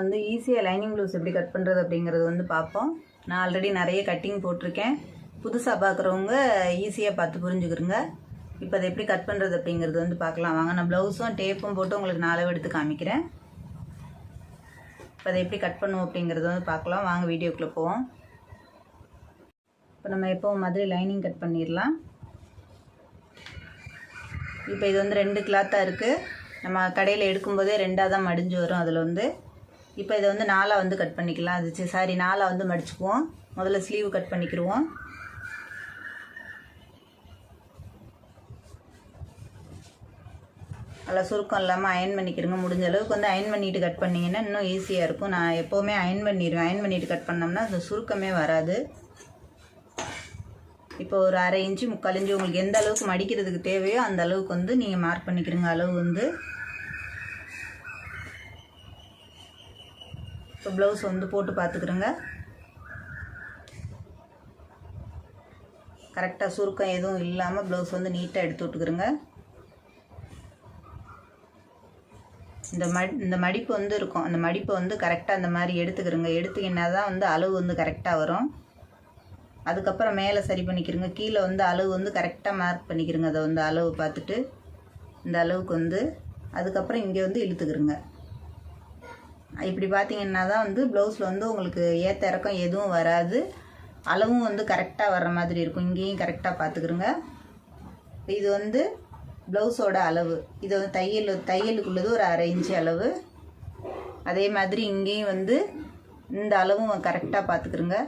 வந்து ஈஸியாக lining blouse எப்படி கட் பண்ணுறது அப்படிங்கிறது வந்து பார்ப்போம். நான் ஆல்ரெடி நிறைய கட்டிங் போட்டிருக்கேன். புதுசாக பார்க்குறவங்க ஈஸியாக பார்த்து புரிஞ்சுக்கிறங்க இப்போ அதை எப்படி கட் பண்ணுறது அப்படிங்கிறது வந்து பார்க்கலாம். வாங்க நான் ப்ளவுஸும் டேப்பும் போட்டு உங்களுக்கு நான் அளவு எடுத்து காமிக்கிறேன். இப்போ அதை எப்படி கட் பண்ணுவோம் அப்படிங்கிறது வந்து பார்க்கலாம். வாங்க வீடியோக்குள்ளே போவோம். இப்போ நம்ம எப்போ மாதிரி லைனிங் கட் பண்ணிடலாம். இப்போ இது வந்து ரெண்டு கிளாத்தாக இருக்குது நம்ம கடையில் எடுக்கும்போதே ரெண்டாக தான் மடிஞ்சு வரும். அதில் வந்து இப்போ இதை வந்து நாலாக வந்து கட் பண்ணிக்கலாம். அது சாரி நாலாக வந்து மடிச்சுக்குவோம். முதல்ல ஸ்லீவ் கட் பண்ணிக்கிடுவோம் நல்லா சுருக்கம் இல்லாமல் அயன் பண்ணிக்கிறங்க முடிஞ்ச அளவுக்கு வந்து அயன் பண்ணிட்டு கட் பண்ணிங்கன்னா இன்னும் ஈஸியாக இருக்கும். நான் எப்போவுமே அயன் பண்ணிடுவேன். அயன் பண்ணிட்டு கட் பண்ணோம்னா அந்த சுருக்கமே வராது. இப்போ ஒரு அரை இன்ச்சு முக்கால் இன்ச்சு உங்களுக்கு எந்த அளவுக்கு மடிக்கிறதுக்கு தேவையோ அந்த அளவுக்கு வந்து நீங்கள் மார்க் பண்ணிக்கிறங்க அளவு வந்து இப்போ ப்ளவுஸ் வந்து போட்டு பார்த்துக்குறோங்க. கரெக்டாக சுருக்கம் எதுவும் இல்லாமல் ப்ளவுஸ் வந்து நீட்டாக எடுத்து விட்டுக்குறோங்க. இந்த மடி இந்த மடிப்பு வந்து இருக்கும். அந்த மடிப்பை வந்து கரெக்டாக அந்த மாதிரி எடுத்துக்கிறோங்க. எடுத்துக்கினா தான் வந்து அளவு வந்து கரெக்டாக வரும். அதுக்கப்புறம் மேலே சரி பண்ணிக்கிறோங்க. கீழே வந்து அளவு வந்து கரெக்டாக மார்க் பண்ணிக்கிறோங்க. அதை வந்து அளவு பார்த்துட்டு இந்த அளவுக்கு வந்து அதுக்கப்புறம் இங்கே வந்து இழுத்துக்கிறோங்க. இப்படி பார்த்தீங்கன்னா தான் வந்து ப்ளவுஸில் வந்து உங்களுக்கு ஏற்ற இறக்கம் எதுவும் வராது. அளவும் வந்து கரெக்டாக வர்ற மாதிரி இருக்கும். இங்கேயும் கரெக்டாக பார்த்துக்குருங்க இது வந்து ப்ளவுஸோட அளவு. இது வந்து தையல் தையலுக்குள்ளது ஒரு அரை இன்ச்சு அளவு. அதே மாதிரி இங்கேயும் வந்து இந்த அளவும் கரெக்டாக பார்த்துக்குருங்க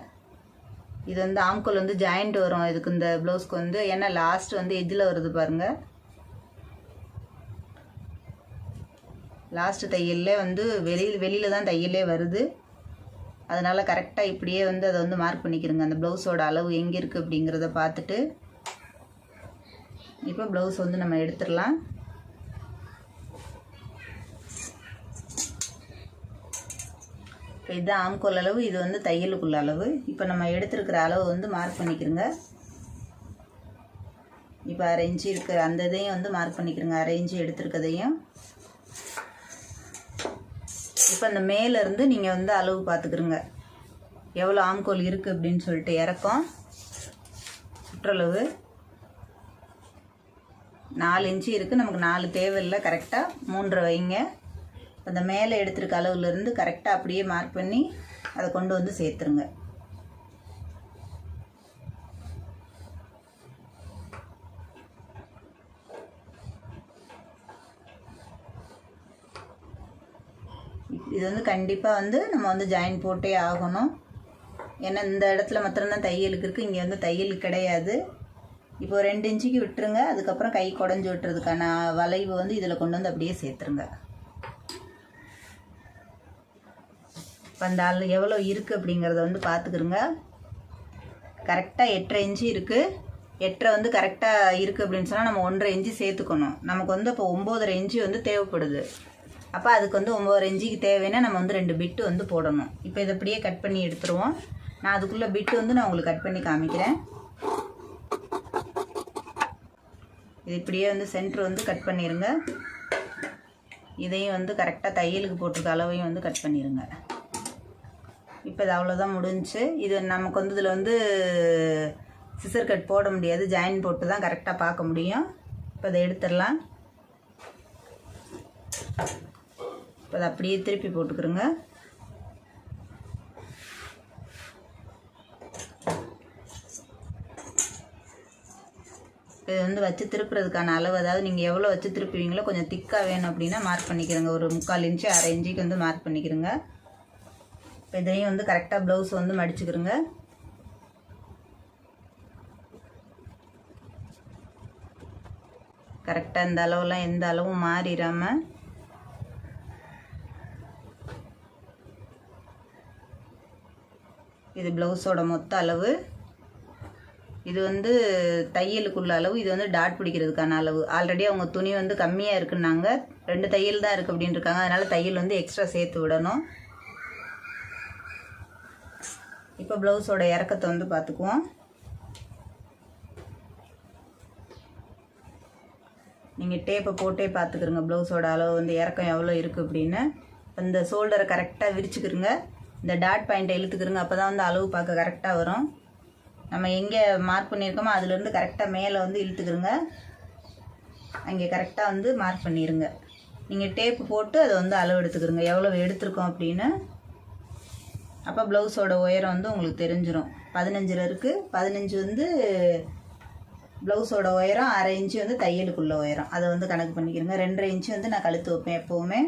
இது வந்து ஆம்கோல் வந்து ஜாயிண்ட் வரும். இதுக்கு இந்த ப்ளவுஸ்க்கு வந்து ஏன்னா லாஸ்ட் வந்து எஜ்ஜில் வருது பாருங்கள் லாஸ்ட்டு தையல்லே வந்து வெளியில் வெளியில் தான் தையலே வருது. அதனால் கரெக்டாக இப்படியே வந்து அதை வந்து மார்க் பண்ணிக்கிறோங்க. அந்த ப்ளவுஸோட அளவு எங்கே இருக்குது அப்படிங்கிறத பார்த்துட்டு இப்போ ப்ளவுஸ் வந்து நம்ம எடுத்துடலாம். இப்போ இதுதான் ஆம்கோல் அளவு இது வந்து தையலுக்குள்ள அளவு. இப்போ நம்ம எடுத்துருக்கிற அளவு வந்து மார்க் பண்ணிக்கிறோங்க. இப்போ அரை இன்ச்சு இருக்கிற அந்த இதையும் வந்து மார்க் பண்ணிக்கிறோங்க. அரை இன்ச்சு எடுத்துருக்கதையும் இப்போ அந்த மேலேருந்து நீங்கள் வந்து அளவு பார்த்துக்குருங்க எவ்வளோ ஆம்கோல் இருக்குது அப்படின்னு சொல்லிட்டு இறக்கம் சுற்றளவு. நாலு இன்ச்சு இருக்குது நமக்கு நாலு தேவையில்லை கரெக்டாக மூன்றரை வைங்க. அந்த மேலே எடுத்துருக்க அளவுலேருந்து கரெக்டாக அப்படியே மார்க் பண்ணி அதை கொண்டு வந்து சேர்த்துருங்க. இது வந்து கண்டிப்பாக வந்து நம்ம வந்து ஜாயின் போட்டே ஆகணும். ஏன்னா இந்த இடத்துல மாத்திரம்தான் தையலுக்கு இருக்குது இங்கே வந்து தையல் கிடையாது. இப்போ ரெண்டு இன்ச்சுக்கு விட்டுருங்க. அதுக்கப்புறம் கை குடஞ்சி விட்டுறதுக்கான வளைவு வந்து இதில் கொண்டு வந்து அப்படியே சேர்த்துருங்க. இப்போ அந்த ஆள் எவ்வளோ இருக்குது அப்படிங்கிறத வந்து பார்த்துக்குருங்க கரெக்டாக எட்டரை இன்ச்சு இருக்குது எட்டரை வந்து கரெக்டாக இருக்குது அப்படின்னு சொன்னால் நம்ம ஒன்றரை இன்ச்சு சேர்த்துக்கணும். நமக்கு வந்து இப்போ ஒம்போதரை இன்ச்சு வந்து தேவைப்படுது. அப்போ அதுக்கு வந்து ஒம்பது இஞ்சிக்கு தேவைன்னா நம்ம வந்து ரெண்டு பிட்டு வந்து போடணும். இப்போ இதை அப்படியே கட் பண்ணி எடுத்துருவோம். நான் அதுக்குள்ளே பிட்டு வந்து நான் உங்களுக்கு கட் பண்ணி காமிக்கிறேன். இது இப்படியே வந்து சென்ட்ரு வந்து கட் பண்ணிடுங்க இதையும் வந்து கரெக்டாக தையலுக்கு போட்டிருக்க அளவையும் வந்து கட் பண்ணிடுங்க இப்போ இது அவ்வளோதான் முடிஞ்சுச்சு இது நமக்கு வந்து இதில் வந்து சிசர் கட் போட முடியாது. ஜாயின் போட்டு தான் கரெக்டாக பார்க்க முடியும். இப்போ இதை எடுத்துடலாம். இப்போ அதை அப்படியே திருப்பி போட்டுக்கிறோங்க. இது வந்து வச்சு திருப்புறதுக்கான அளவு அதாவது நீங்கள் எவ்வளோ வச்சு திருப்புவீங்களோ கொஞ்சம் திக்காக வேணும் அப்படின்னா மார்க் பண்ணிக்கிறங்க. ஒரு முக்கால் இன்ச்சு அரை இன்ச்சுக்கு வந்து மார்க் பண்ணிக்கிறோங்க. இப்போ இதையும் வந்து கரெக்டாக ப்ளவுஸ் வந்து மடிச்சுக்கிறோங்க. கரெக்டாக இந்த அளவுலாம் எந்த அளவும் மாறிடாமல் இது ப்ளவுஸோட மொத்த அளவு. இது வந்து தையலுக்குள்ள அளவு. இது வந்து டாட் பிடிக்கிறதுக்கான அளவு. ஆல்ரெடி அவங்க துணி வந்து கம்மியாக இருக்குன்னாங்க. ரெண்டு தையல் தான் இருக்குது அப்படின்னு இருக்காங்க. அதனால் தையல் வந்து எக்ஸ்ட்ரா சேர்த்து விடணும். இப்போ ப்ளவுஸோட இறக்கத்தை வந்து பார்த்துக்குவோம். நீங்கள் டேப்பை போட்டே பார்த்துக்குறங்க ப்ளவுஸோட அளவு வந்து இறக்கம் எவ்வளோ இருக்குது அப்படின்னு. இந்த ஷோல்டரை கரெக்டாக விரிச்சுக்கிறங்க இந்த டாட் பாயிண்ட்டை இழுத்துக்கிருங்க அப்போ தான் வந்து அளவு பார்க்க கரெக்டாக வரும். நம்ம எங்கே மார்க் பண்ணியிருக்கோமோ அதுலேருந்து கரெக்டாக மேலே வந்து இழுத்துக்கிருங்க அங்கே கரெக்டாக வந்து மார்க் பண்ணிடுங்க நீங்கள் டேப்பு போட்டு அதை வந்து அளவு எடுத்துக்கிறோங்க எவ்வளோ எடுத்திருக்கோம் அப்படின்னு. அப்போ ப்ளவுஸோட உயரம் வந்து உங்களுக்கு தெரிஞ்சிடும் பதினஞ்சில் இருக்குது பதினஞ்சு வந்து ப்ளவுஸோட உயரம் அரை இன்ச்சு வந்து தையலுக்குள்ள உயரம். அதை வந்து கணக்கு பண்ணிக்கிறேங்க ரெண்டரை இன்ச்சு வந்து நான் கழுத்து வைப்பேன் எப்போவுமே.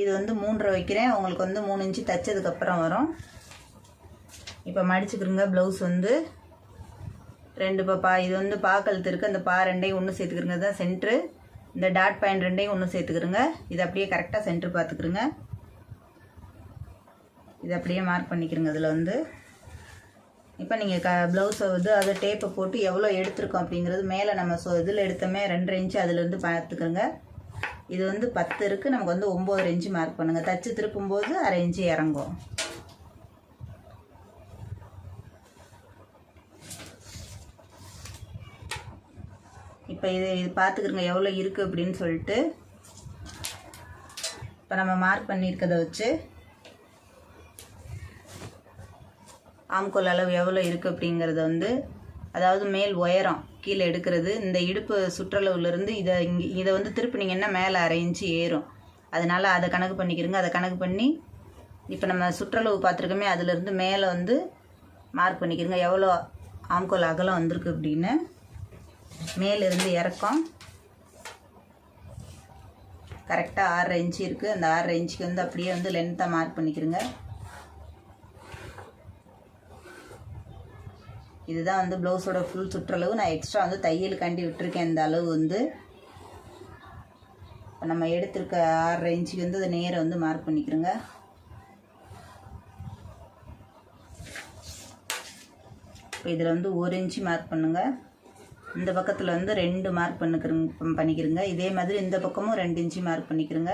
இது வந்து மூன்றரை வைக்கிறேன். உங்களுக்கு வந்து மூணு இன்ச்சு தைச்சதுக்கப்புறம் வரும். இப்போ மடிச்சுக்கிறோங்க ப்ளவுஸ் வந்து ரெண்டு இப்போ பா இது வந்து பா கழுத்து இருக்குது அந்த பா ரெண்டையும் ஒன்று சேர்த்துக்கிறங்க தான் சென்ட்ரு இந்த டாட் பாயிண்ட் ரெண்டையும் ஒன்று சேர்த்துக்கிறங்க இது அப்படியே கரெக்டாக சென்ட்ரு பார்த்துக்கிறங்க இது அப்படியே மார்க் பண்ணிக்கிறங்க இதில் வந்து. இப்போ நீங்கள் க ப்ளவுஸை வந்து அதை டேப்பை போட்டு எவ்வளோ எடுத்திருக்கோம் அப்படிங்கிறது மேலே நம்ம ஸோ இதில் எடுத்தோமே ரெண்டரை இன்ச்சு அதுலேருந்து பார்த்துக்கிறங்க இது வந்து பத்து இருக்குது நமக்கு வந்து ஒம்பது இன்ச்சு மார்க் பண்ணுங்கள் தச்சு திருப்பும்போது அரை இன்ச்சு இறங்கும். இப்போ இது இது பார்த்துக்கிறங்க எவ்வளோ இருக்குது அப்படின்னு சொல்லிட்டு. இப்போ நம்ம மார்க் பண்ணியிருக்கதை வச்சு. ஆம்கோல் அளவு எவ்வளோ இருக்குது அப்படிங்கிறத வந்து அதாவது மேல் உயரம் கீழே எடுக்கிறது. இந்த இடுப்பு சுற்றளவுலேருந்து இதை இங்கே இதை வந்து திருப்பினீங்கன்னா மேலே அரை இன்ச்சு ஏறும். அதனால் அதை கணக்கு பண்ணிக்கிறங்க அதை கணக்கு பண்ணி இப்போ நம்ம சுற்றளவு பார்த்துருக்கோமே அதுலேருந்து மேலே வந்து மார்க் பண்ணிக்கிறங்க எவ்வளோ ஆம்கோல் அகலம் வந்திருக்கு அப்படின்னு. மேலிருந்து இறக்கம். கரெக்டாக ஆறரை இன்ச்சு இருக்குது அந்த ஆறரை இன்ச்சுக்கு வந்து அப்படியே வந்து லென்த்தாக மார்க் பண்ணிக்கிறங்க இதுதான் வந்து ப்ளவுஸோட ஃபுல் சுற்றளவு. நான் எக்ஸ்ட்ரா வந்து தையல் கண்டி விட்டுருக்கேன். இந்த அளவு வந்து. இப்போ நம்ம எடுத்திருக்க ஆறரை இன்ச்சுக்கு வந்து அதை நேரை வந்து மார்க் பண்ணிக்கிறோங்க. இப்போ இதில் வந்து ஒரு இன்ச்சு மார்க் பண்ணுங்கள் இந்த பக்கத்தில் வந்து ரெண்டு மார்க் பண்ணிக்கிறங்க பண்ணிக்கிறங்க. இதே மாதிரி இந்த பக்கமும் ரெண்டு இன்ச்சு மார்க் பண்ணிக்கிறங்க.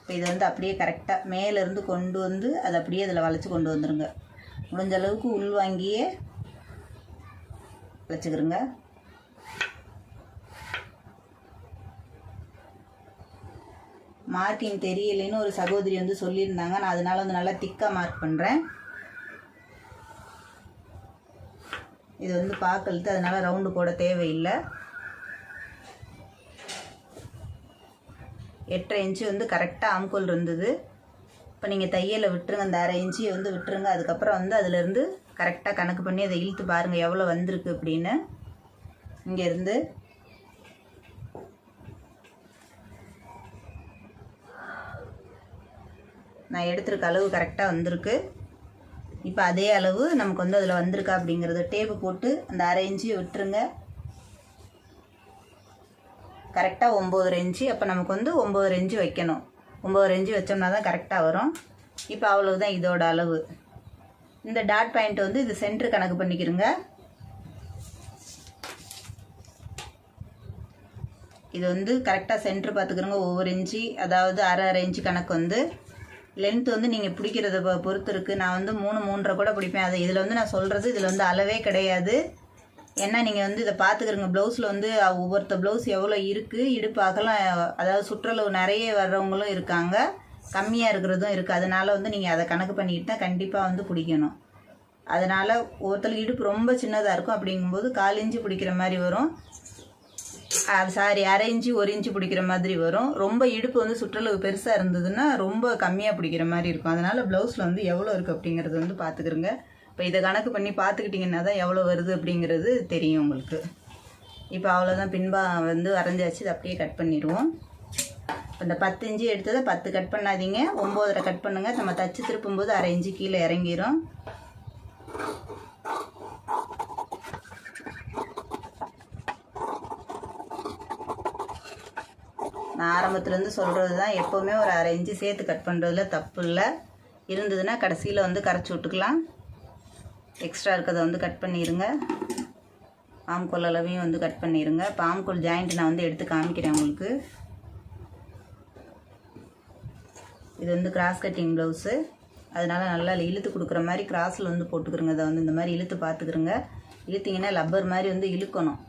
இப்போ இதை வந்து அப்படியே கரெக்டாக மேலேருந்து கொண்டு வந்து அதை அப்படியே இதில் வளைச்சி கொண்டு வந்துடுங்க முடிஞ்ச அளவுக்கு உள்வாங்கியே வச்சுக்கிறோங்க மார்க்கிங் தெரியலைன்னு ஒரு சகோதரி வந்து சொல்லியிருந்தாங்க. நான் அதனால் வந்து நல்லா திக்காக மார்க் பண்ணுறேன் இது வந்து பார்க்கழுத்து அதனால் ரவுண்டு போட தேவையில்லை. எட்டரை இன்ச்சு வந்து கரெக்டாக ஆம்கோல் இருந்தது. இப்போ நீங்கள் தையலை விட்டுருங்க அந்த அரை இன்ச்சியை வந்து விட்டுருங்க. அதுக்கப்புறம் வந்து அதுலேருந்து கரெக்டாக கணக்கு பண்ணி அதை இழுத்து பாருங்கள் எவ்வளோ வந்திருக்கு அப்படின்னு. இங்கேருந்து நான் எடுத்துருக்க அளவு கரெக்டாக வந்திருக்கு. இப்போ அதே அளவு நமக்கு வந்து அதில் வந்திருக்கா அப்படிங்கிறத டேப்பு போட்டு அந்த அரை இன்ச்சியை விட்டுருங்க. கரெக்டாக ஒம்பது இன்ச்சு அப்போ நமக்கு வந்து ஒம்பது இன்ச்சு வைக்கணும். ஒம்பது இன்ச்சு வச்சோம்னா தான் கரெக்டாக வரும். இப்போ அவ்வளவுதான் இதோட அளவு. இந்த டாட் பாயிண்ட் வந்து இது சென்ட்ரு கணக்கு பண்ணிக்கிறோங்க இது வந்து கரெக்டாக சென்ட்ரு பார்த்துக்கிறோங்க ஒவ்வொரு இன்ச்சு. அதாவது அரை அரை இன்ச்சு கணக்கு வந்து. லென்த் வந்து நீங்கள் பிடிக்கிறத பொறுத்து இருக்குது நான் வந்து மூணு மூன்றரை கூட பிடிப்பேன். அது இதில் வந்து நான் சொல்கிறது இதில் வந்து அளவே கிடையாது. ஏன்னா நீங்கள் வந்து இதை பார்த்துக்கிறங்க ப்ளவுஸில் வந்து ஒவ்வொருத்த ப்ளவுஸ் எவ்வளோ இருக்குது இடுப்பு அகலம் அதாவது சுற்றளவு நிறைய வர்றவங்களும் இருக்காங்க. கம்மியாக இருக்கிறதும் இருக்குது அதனால் வந்து நீங்கள் அதை கணக்கு பண்ணிக்கிட்டு தான் கண்டிப்பாக வந்து பிடிக்கணும். அதனால் ஒருத்தருக்கு இடுப்பு ரொம்ப சின்னதாக இருக்கும். அப்படிங்கும்போது கால் இஞ்சி பிடிக்கிற மாதிரி வரும். சாரி அரை இஞ்சி ஒரு இன்ச்சு பிடிக்கிற மாதிரி வரும். ரொம்ப இடுப்பு வந்து சுற்றளவு பெருசாக இருந்ததுன்னா ரொம்ப கம்மியாக பிடிக்கிற மாதிரி இருக்கும். அதனால் ப்ளவுஸில் வந்து எவ்வளோ இருக்குது அப்படிங்கிறது வந்து பார்த்துக்கிறங்க இப்போ இதை கணக்கு பண்ணி பார்த்துக்கிட்டிங்கன்னா தான் எவ்வளோ வருது அப்படிங்கிறது தெரியும் உங்களுக்கு. இப்போ அவ்வளோதான் பின்பா வந்து வரைஞ்சாச்சு இதை அப்படியே கட் பண்ணிடுவோம். இப்போ இந்த பத்து இஞ்சி எடுத்ததை பத்து கட் பண்ணாதீங்க. ஒம்போதரை கட் பண்ணுங்கள் நம்ம தச்சு திருப்பும்போது அரை இஞ்சி கீழே இறங்கிரும். நான் ஆரம்பத்துலேருந்து சொல்கிறது தான் எப்போவுமே ஒரு அரை இஞ்சி சேர்த்து கட் பண்ணுறதுல தப்பு இல்லை. இருந்ததுன்னா கடைசியில் வந்து கரைச்சி விட்டுக்கலாம். எக்ஸ்ட்ரா இருக்கிறத வந்து கட் பண்ணிடுங்க ஆம்கோல் அளவையும் வந்து கட் பண்ணிடுங்க இப்போ ஜாயிண்ட் நான் வந்து எடுத்து காமிக்கிறேன் உங்களுக்கு. இது வந்து கிராஸ் கட்டிங் ப்ளவுஸு அதனால் நல்லா இழுத்து கொடுக்குற மாதிரி கிராஸில் வந்து போட்டுக்கிறோங்க. அதை வந்து இந்த மாதிரி இழுத்து பார்த்துக்கிறோங்க. இழுத்திங்கன்னா லப்பர் மாதிரி வந்து இழுக்கணும்.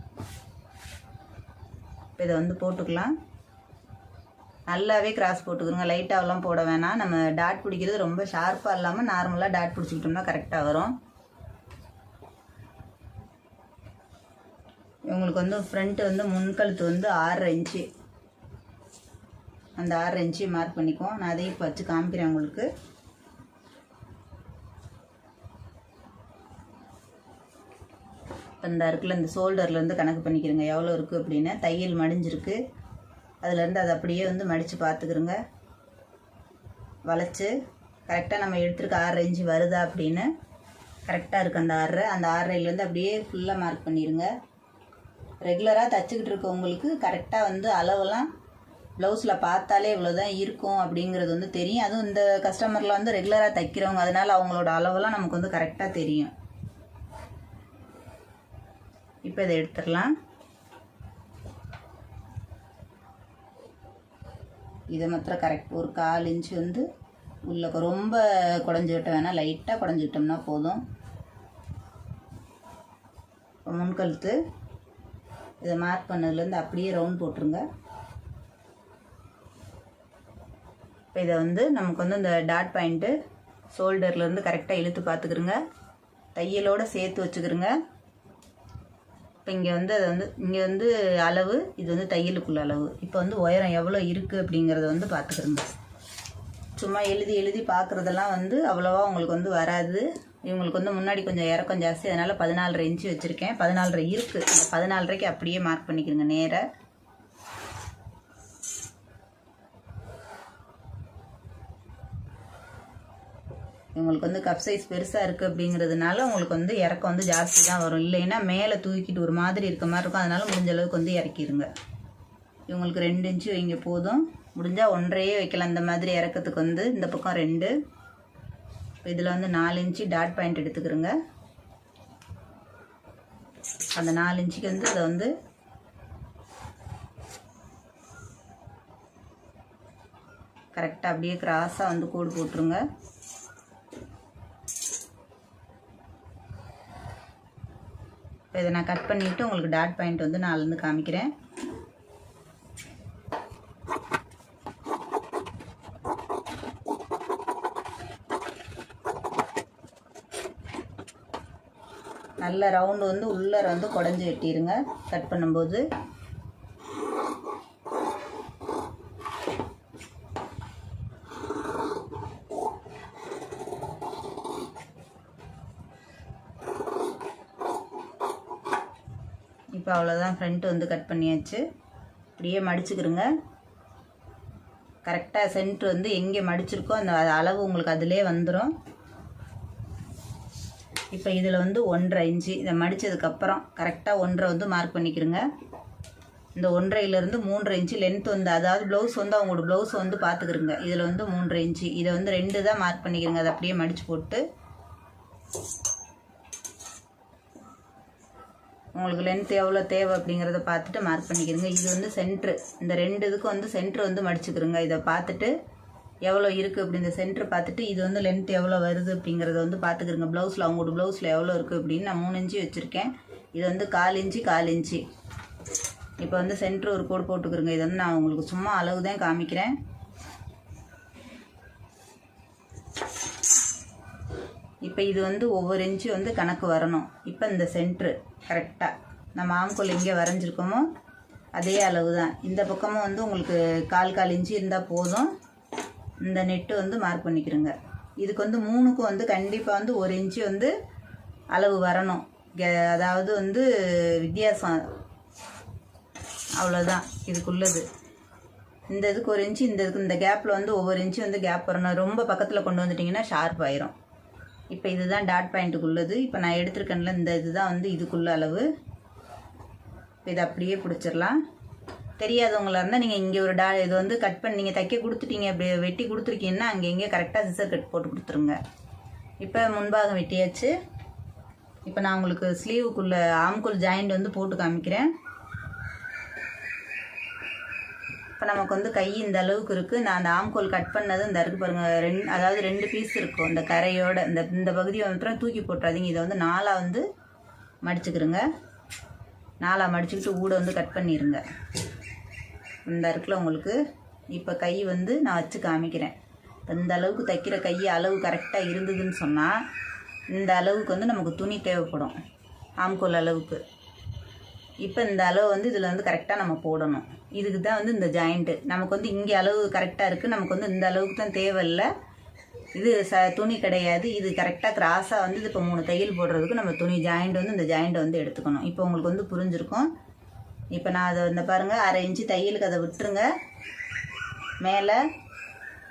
இப்போ இதை வந்து போட்டுக்கலாம். நல்லாவே கிராஸ் போட்டுக்கிறோங்க. லைட்டாகலாம் போட வேணாம். நம்ம டாட் பிடிக்கிறது ரொம்ப ஷார்ப்பாக இல்லாமல் நார்மலாக டாட் பிடிச்சிக்கிட்டோம்னா கரெக்டாக வரும். இவங்களுக்கு வந்து ஃப்ரண்ட்டு வந்து முன்கழுத்து வந்து ஆறரை இன்ச்சு அந்த ஆறரை இன்ச்சு மார்க் பண்ணிக்குவோம். நான் அதையும் இப்போ வச்சு காமிக்கிறேன் உங்களுக்கு. இப்போ இந்த இருக்குல்ல இந்த ஷோல்டர்லேருந்து கணக்கு பண்ணிக்கிறேங்க. எவ்வளோ இருக்குது அப்படின்னு. தையல் மடிஞ்சிருக்கு. அதுலேருந்து அதை அப்படியே வந்து மடித்து பார்த்துக்கிறோங்க. வளைச்சு. கரெக்டாக நம்ம எடுத்துருக்க ஆறரை இன்ச்சு வருதா அப்படின்னு. கரெக்டாக இருக்குது அந்த ஆறரை. அந்த ஆறரைலேருந்து அப்படியே ஃபுல்லாக மார்க் பண்ணிடுங்க ரெகுலராக தச்சுக்கிட்டு இருக்கவங்களுக்கு கரெக்டாக வந்து அளவெல்லாம் ப்ளவுஸில் பார்த்தாலே இவ்வளோ தான் இருக்கும் அப்படிங்கிறது வந்து தெரியும். அதுவும் இந்த கஸ்டமரில் வந்து ரெகுலராக தைக்கிறவங்க அதனால் அவங்களோட அளவெல்லாம் நமக்கு வந்து கரெக்டாக தெரியும். இப்போ இதை எடுத்துடலாம். இதை மாத்திரம் கரெக்ட் ஒரு கால் இன்ச்சு வந்து உள்ள ரொம்ப குடஞ்சி விட்ட வேணால் லைட்டாக குடஞ்சி விட்டோம்னா போதும். முன்கழுத்து இதை மார்க் பண்ணதுலேருந்து அப்படியே ரவுண்ட் போட்டுருங்க. இப்போ இதை வந்து நமக்கு வந்து இந்த டாட் பாயிண்ட்டு ஷோல்டர்லேருந்து கரெக்டாக இழுத்து பார்த்துக்கிறோங்க தையலோடு சேர்த்து வச்சுக்கிறோங்க இப்போ இங்கே வந்து அது வந்து இங்கே வந்து அளவு இது வந்து தையலுக்குள்ள அளவு. இப்போ வந்து உயரம் எவ்வளோ இருக்குது அப்படிங்கிறத வந்து பார்த்துக்கிறோங்க சும்மா எழுதி எழுதி பார்க்குறதெல்லாம் வந்து அவ்வளோவா உங்களுக்கு வந்து வராது. இவங்களுக்கு வந்து முன்னாடி கொஞ்சம் இறக்கம் ஜாஸ்தி. அதனால் பதினாலரை இன்ச்சு வச்சுருக்கேன். பதினாலரை இருக்குது இந்த பதினாலரைக்கு அப்படியே மார்க் பண்ணிக்கிறேங்க நேராக இவங்களுக்கு வந்து கப் சைஸ் பெருசாக இருக்குது அப்படிங்கிறதுனால உங்களுக்கு வந்து இறக்கம் வந்து ஜாஸ்தி தான் வரும். இல்லைன்னா மேலே தூக்கிட்டு ஒரு மாதிரி இருக்க மாதிரி இருக்கும். அதனால் முடிஞ்ச அளவுக்கு வந்து இறக்கிடுங்க. இவங்களுக்கு ரெண்டு இன்ச்சு வைங்க போதும். முடிஞ்சால் ஒன்றையே வைக்கலாம். அந்த மாதிரி இறக்கத்துக்கு வந்து இந்த பக்கம் ரெண்டு. இதில் வந்து நாலு இன்ச்சு டாட் பாயிண்ட் எடுத்துக்கிறோங்க. அந்த நாலு இன்ச்சுக்கு வந்து இதை வந்து கரெக்டாக அப்படியே கிராஸாக வந்து கோடு போட்டுருங்க. இப்போ இதை நான் கட் பண்ணிவிட்டு உங்களுக்கு டாட் பாயிண்ட் வந்து நான் அதுலேருந்து காமிக்கிறேன். நல்ல ரவுண்டு வந்து உள்ளே வந்து குடஞ்சி வெட்டிடுங்க கட் பண்ணும்போது. இப்போ அவ்வளோதான் ஃப்ரண்ட் வந்து கட் பண்ணியாச்சு. இப்படியே மடிச்சுக்கிறோங்க கரெக்டாக சென்ட்ரு வந்து எங்கே மடிச்சிருக்கோ அந்த அளவு உங்களுக்கு அதிலே வந்துடும் இப்போ இதில் வந்து ஒன்றரை இன்ச்சு. இதை மடித்ததுக்கப்புறம் கரெக்டாக ஒன்றரை வந்து மார்க் பண்ணிக்கிறோங்க இந்த ஒன்றரைலேருந்து மூன்றரை இன்ச்சு லென்த் வந்து அதாவது ப்ளவுஸ் வந்து அவங்களோட ப்ளவுஸ் வந்து பார்த்துக்குருங்க இதில் வந்து மூன்றரை இன்ச்சு. இதை வந்து ரெண்டு தான் மார்க் பண்ணிக்கிறங்க அதை அப்படியே மடித்து போட்டு. உங்களுக்கு லென்த் எவ்வளோ தேவை அப்படிங்கிறத பார்த்துட்டு மார்க் பண்ணிக்கிறோங்க இது வந்து சென்ட்ரு இந்த ரெண்டு இதுக்கு வந்து சென்ட்ரு வந்து மடிச்சுக்கிறோங்க இதை பார்த்துட்டு எவ்வளோ இருக்குது அப்படி இந்த சென்ட்ரு பார்த்துட்டு இது வந்து லென்த் எவ்வளோ வருது அப்படிங்கிறத வந்து பார்த்துக்கிறோங்க ப்ளவுஸில் அவங்களோட ப்ளவுஸில் எவ்வளோ இருக்குது அப்படின்னு நான் மூணு இன்ச்சு வச்சுருக்கேன். இது வந்து கால் இன்ச்சு கால் இன்ச்சு. இப்போ வந்து சென்ட்ரு ஒரு கோடு போட்டுக்கிறோங்க இது வந்து நான் உங்களுக்கு சும்மா அளவு தான் காமிக்கிறேன். இப்போ இது வந்து ஒவ்வொரு இன்ச்சு வந்து கணக்கு வரணும். இப்போ இந்த சென்ட்ரு கரெக்டாக நம்ம ஆம்கோல் எங்கே வரைஞ்சிருக்கோமோ அதே அளவு தான். இந்த பக்கமும் வந்து உங்களுக்கு கால் கால் இன்ச்சு இருந்தால் போதும். இந்த நெட்டு வந்து மார்க் பண்ணிக்கிறோங்க. இதுக்கு வந்து மூணுக்கும் வந்து கண்டிப்பாக வந்து ஒரு இன்ச்சு வந்து அளவு வரணும். கே- அதாவது வந்து வித்தியாசம். அவ்வளோதான் இதுக்குள்ளது. இந்த இதுக்கு ஒரு இன்ச்சு இந்த இதுக்கு இந்த கேப்பில் வந்து ஒவ்வொரு இன்ச்சு வந்து கேப் வரணும். ரொம்ப பக்கத்தில் கொண்டு வந்துட்டிங்கன்னா ஷார்ப் ஆயிரும். இப்போ இதுதான் டாட் பாயிண்ட்டுக்குள்ளது இப்போ நான் எடுத்திருக்கேன்ல இந்த இதுதான் வந்து இதுக்குள்ள அளவு. இப்போ இதை அப்படியே பிடிச்சிடலாம். தெரியாதவங்களா இருந்தால் நீங்கள் இங்கே ஒரு டா இது வந்து கட் பண்ணி நீங்கள் தைக்க கொடுத்துட்டீங்க அப்படி வெட்டி கொடுத்துருக்கீங்கன்னா அங்கே இங்கே கரெக்டாக சிசர் கட் போட்டு கொடுத்துருங்க. இப்போ முன்பாகம் வெட்டியாச்சு. இப்போ நான் உங்களுக்கு ஸ்லீவுக்குள்ளே ஆம்குள் ஜாயிண்ட் வந்து போட்டு காமிக்கிறேன். இப்போ நமக்கு வந்து கை இந்த அளவுக்கு இருக்குது நான் அந்த ஆம்கோல் கட் பண்ணது இந்த இருக்குது பாருங்கள் ரெண்டு அதாவது ரெண்டு பீஸ் இருக்கும். இந்த கரையோட இந்த இந்த பகுதியை மாத்திரம் தூக்கி போட்டுறாதீங்க. இதை வந்து நாலாக வந்து மடிச்சுக்கிறோங்க நாலாக மடிச்சுக்கிட்டு ஊட வந்து கட் பண்ணிடுங்க இந்த இருக்குல்ல உங்களுக்கு இப்போ கை வந்து நான் வச்சு காமிக்கிறேன். இந்த அளவுக்கு தைக்கிற கை அளவு கரெக்டாக இருந்ததுன்னு சொன்னால் இந்த அளவுக்கு வந்து நமக்கு துணி தேவைப்படும். ஆம்கோல் அளவுக்கு. இப்போ இந்த அளவு வந்து இதில் வந்து கரெக்டாக நம்ம போடணும். இதுக்கு தான் வந்து இந்த ஜாயிண்ட்டு நமக்கு வந்து இங்கே அளவு கரெக்டாக இருக்குது நமக்கு வந்து இந்த அளவுக்கு தான் தேவையில்லை. இது ச துணி கிடையாது. இது கரெக்டாக கிராஸாக வந்து இது இப்போ மூணு தையல் போடுறதுக்கு நம்ம துணி ஜாயிண்ட் வந்து இந்த ஜாயிண்ட்டை வந்து எடுத்துக்கணும். இப்போ உங்களுக்கு வந்து புரிஞ்சிருக்கும். இப்போ நான் அதை இந்த பாருங்கள் அரை இன்ச்சு தையலுக்கு அதை விட்டுருங்க. மேலே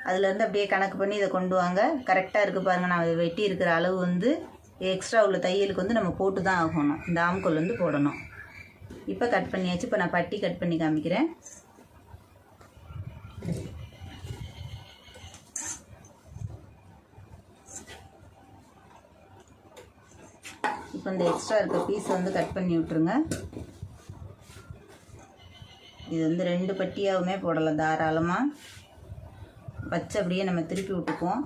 அதுலேருந்து அப்படியே கணக்கு பண்ணி இதை கொண்டு வாங்க. கரெக்டாக இருக்குது பாருங்கள் நான் வெட்டி இருக்கிற அளவு வந்து எக்ஸ்ட்ரா உள்ள தையலுக்கு வந்து நம்ம போட்டு தான் ஆகணும். இந்த ஆம்கோல் வந்து போடணும். இப்போ கட் பண்ணியாச்சு இப்போ நான் பட்டி கட் பண்ணி காமிக்கிறேன். இப்போ இந்த எக்ஸ்ட்ரா இருக்க பீஸ் வந்து கட் பண்ணி விட்ருங்க இது வந்து ரெண்டு பட்டியாகவுமே போடலாம் தாராளமாக வச்சு அப்படியே நம்ம திருப்பி விட்டுக்குவோம்.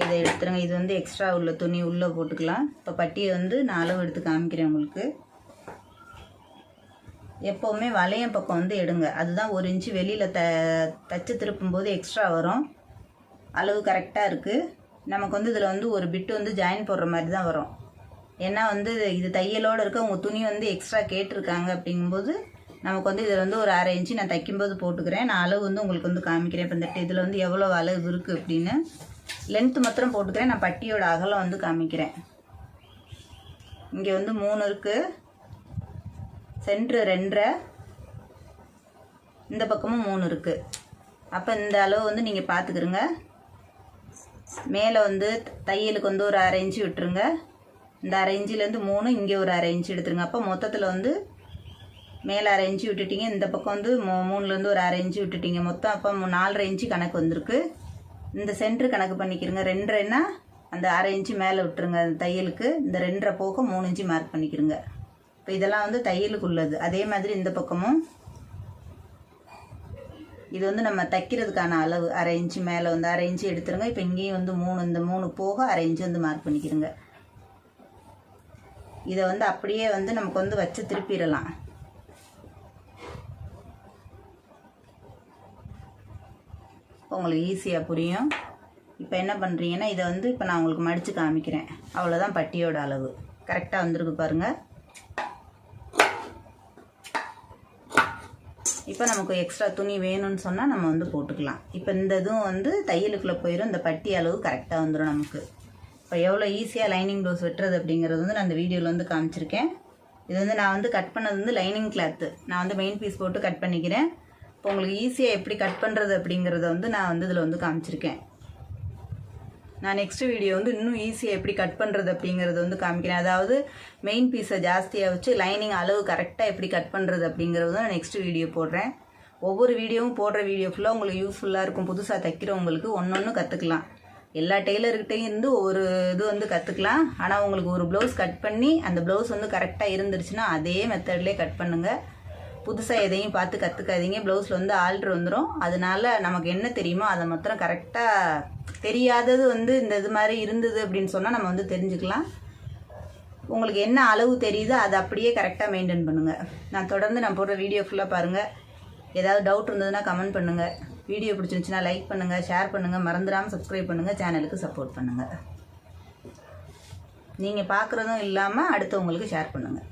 இதை எடுத்துருங்க. இது வந்து எக்ஸ்ட்ரா உள்ள துணி உள்ளே போட்டுக்கலாம். இப்போ பட்டியை வந்து நான் அளவு எடுத்து காமிக்கிறேன் உங்களுக்கு. எப்போவுமே வளையம் பக்கம் வந்து எடுங்க. அதுதான் ஒரு இன்ச்சு வெளியில் த தச்சு திருப்பும்போது எக்ஸ்ட்ரா வரும். அளவு கரெக்டாக இருக்குது நமக்கு வந்து இதில் வந்து ஒரு பிட்டு வந்து ஜாயின் போடுற மாதிரி தான் வரும். ஏன்னா வந்து இது தையலோடு இருக்க உங்கள் துணி வந்து எக்ஸ்ட்ரா கேட்டிருக்காங்க அப்படிங்கும்போது நமக்கு வந்து இதில் வந்து ஒரு அரை இன்ச்சு நான் தைக்கும்போது போட்டுக்கிறேன். நான் அளவு வந்து உங்களுக்கு வந்து காமிக்கிறேன். இப்போ இந்த இதில் வந்து எவ்வளோ அளவு இருக்குது அப்படின்னு. லென்த்து மாத்திரம் போட்டுக்கிறேன். நான் பட்டியோட அகலம் வந்து காமிக்கிறேன். இங்கே வந்து மூணு இருக்குது சென்ட்ரு ரெண்டரை. இந்த பக்கமும் மூணு இருக்குது அப்போ இந்த அளவு வந்து நீங்கள் பார்த்துக்கிறங்க மேலே வந்து தையலுக்கு வந்து ஒரு அரை இன்ச்சு விட்டுருங்க. இந்த அரை இன்ச்சிலேருந்து மூணு இங்கே ஒரு அரை இன்ச்சு எடுத்துருங்க. அப்போ மொத்தத்தில் வந்து மேலே அரை இன்ச்சு விட்டுட்டீங்க. இந்த பக்கம் வந்து மூ மூணுலேருந்து ஒரு அரை இன்ச்சு விட்டுட்டீங்க. மொத்தம் அப்போ மூ- நாலரை இன்ச்சு கணக்கு வந்திருக்கு. இந்த சென்ட்ரு கணக்கு பண்ணிக்கிறங்க. ரெண்டரைன்னா அந்த அரை இன்ச்சு மேலே விட்டுருங்க. அந்த தையலுக்கு இந்த ரெண்டரை போக மூணு இன்ச்சு மார்க் பண்ணிக்கிறங்க. இப்போ இதெல்லாம் வந்து தையலுக்கு உள்ளது. அதே மாதிரி இந்த பக்கமும் இது வந்து நம்ம தைக்கிறதுக்கான அளவு. அரை இன்ச்சு மேலே வந்து அரை இன்ச்சு எடுத்துருங்க. இப்போ இங்கேயும் வந்து மூணு இந்த மூணு போக அரை இன்ச்சு வந்து மார்க் பண்ணிக்கிறங்க. இதை வந்து அப்படியே வந்து நமக்கு வந்து வச்சு திருப்பிடலாம். உங்களுக்கு ஈஸியாக புரியும். இப்போ என்ன பண்ணுறீங்கன்னா இதை வந்து இப்போ நான் உங்களுக்கு மடித்து காமிக்கிறேன். அவ்வளோதான் பட்டியோட அளவு. கரெக்டாக வந்திருக்கு பாருங்கள் இப்போ நமக்கு எக்ஸ்ட்ரா துணி வேணும்னு சொன்னால் நம்ம வந்து போட்டுக்கலாம். இப்போ இந்த இதுவும் வந்து தையலுக்குள்ளே போயிடும் இந்த பட்டி அளவு கரெக்டாக வந்துடும் நமக்கு. இப்போ எவ்வளோ ஈஸியாக லைனிங் ப்ளவுஸ் வெட்டுறது அப்படிங்கிறது வந்து நான் அந்த வீடியோவில் வந்து காமிச்சிருக்கேன். இது வந்து நான் வந்து கட் பண்ணது வந்து லைனிங் கிளாத்து நான் வந்து மெயின் பீஸ் போட்டு கட் பண்ணிக்கிறேன். இப்போ உங்களுக்கு ஈஸியாக எப்படி கட் பண்ணுறது அப்படிங்கிறத வந்து நான் வந்து இதில் வந்து காமிச்சிருக்கேன். நான் நெக்ஸ்ட் வீடியோ வந்து இன்னும் ஈஸியாக எப்படி கட் பண்ணுறது அப்படிங்கிறது வந்து காமிக்கிறேன். அதாவது மெயின் பீஸை ஜாஸ்தியாக வச்சு லைனிங் அளவு கரெக்டாக எப்படி கட் பண்ணுறது அப்படிங்கிறது நான் நெக்ஸ்ட் வீடியோ போடுறேன். ஒவ்வொரு வீடியோவும் போடுற வீடியோ ஃபுல்லாக உங்களுக்கு யூஸ்ஃபுல்லாக இருக்கும். புதுசாக தைக்கிறவங்களுக்கு ஒன்று ஒன்று கற்றுக்கலாம் எல்லா டெய்லர்கிட்டையும் இருந்து ஒவ்வொரு இது வந்து கற்றுக்கலாம் ஆனால் உங்களுக்கு ஒரு ப்ளவுஸ் கட் பண்ணி அந்த ப்ளவுஸ் வந்து கரெக்டாக இருந்துருச்சுன்னா அதே மெத்தட்லேயே கட் பண்ணுங்கள் புதுசாக எதையும் பார்த்து கற்றுக்காதீங்க ப்ளவுஸில் வந்து ஆல்ட்ரு வந்துடும் அதனால நமக்கு என்ன தெரியுமோ அதை மாத்திரம் கரெக்டாக தெரியாதது வந்து இந்த இது மாதிரி இருந்தது அப்படின்னு சொன்னால் நம்ம வந்து தெரிஞ்சுக்கலாம். உங்களுக்கு என்ன அளவு தெரியுதோ அதை அப்படியே கரெக்டாக மெயின்டைன் பண்ணுங்கள் நான் தொடர்ந்து நான் போடுற வீடியோ ஃபுல்லாக பாருங்கள் ஏதாவது டவுட் இருந்ததுன்னா கமெண்ட் பண்ணுங்கள் வீடியோ பிடிச்சிருந்துச்சுன்னா லைக் பண்ணுங்கள் ஷேர் பண்ணுங்கள் மறந்துடாமல் சப்ஸ்கிரைப் பண்ணுங்கள் சேனலுக்கு சப்போர்ட் பண்ணுங்கள் நீங்கள் பார்க்குறதும் இல்லாமல் அடுத்தவங்களுக்கு ஷேர் பண்ணுங்கள்